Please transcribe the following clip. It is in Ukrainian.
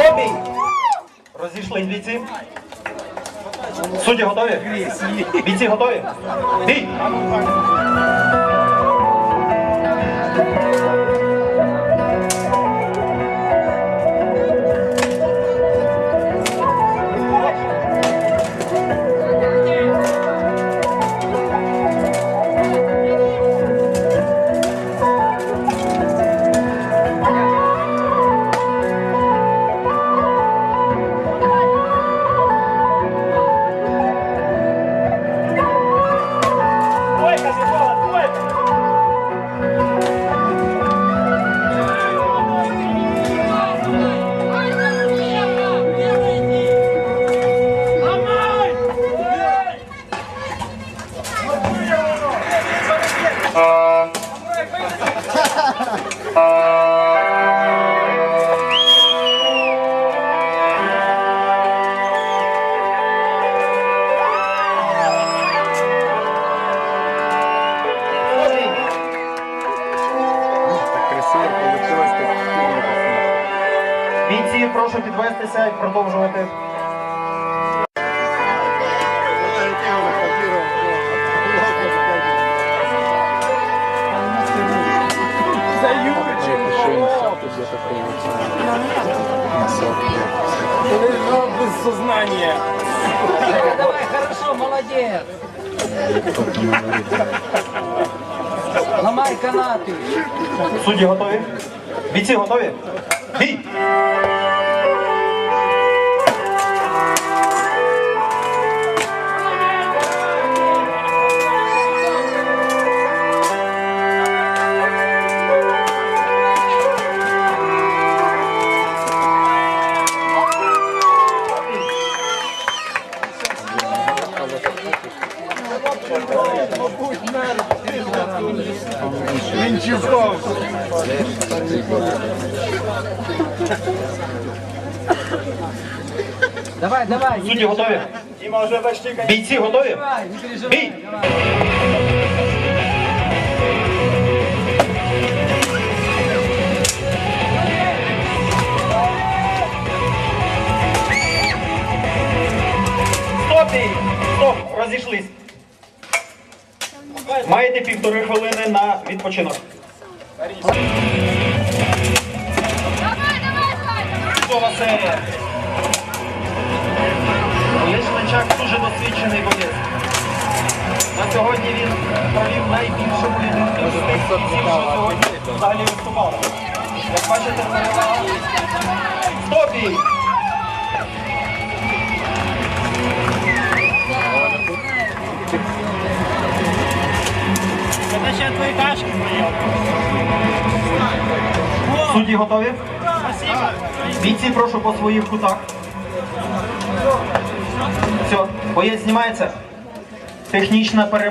готові? Розійшлись бійці. Судді готові? Бійці готові? Бій! Получилось, Бійці, прошу підвестися і продовжувати. Лежал без сознания. Давай, хорошо, молодец. Ломай канаты. Судді готові? Бійці готові? Бій! Винчуков. Давай, давай. Судді готові? Бійці готові? Бій! Стоп! Стоп! Розійшлись. Маєте півтори хвилини на відпочинок. Чудова серія. Лишничак дуже досвідчений боєць. На сьогодні він провів найбільше поєдинків з тих що сьогодні взагалі виступали. Як бачите, перевага. Стоп! бій! Судді готові? Бійці, прошу по своїх кутах. Все, боєць знімається. Технічна перемога.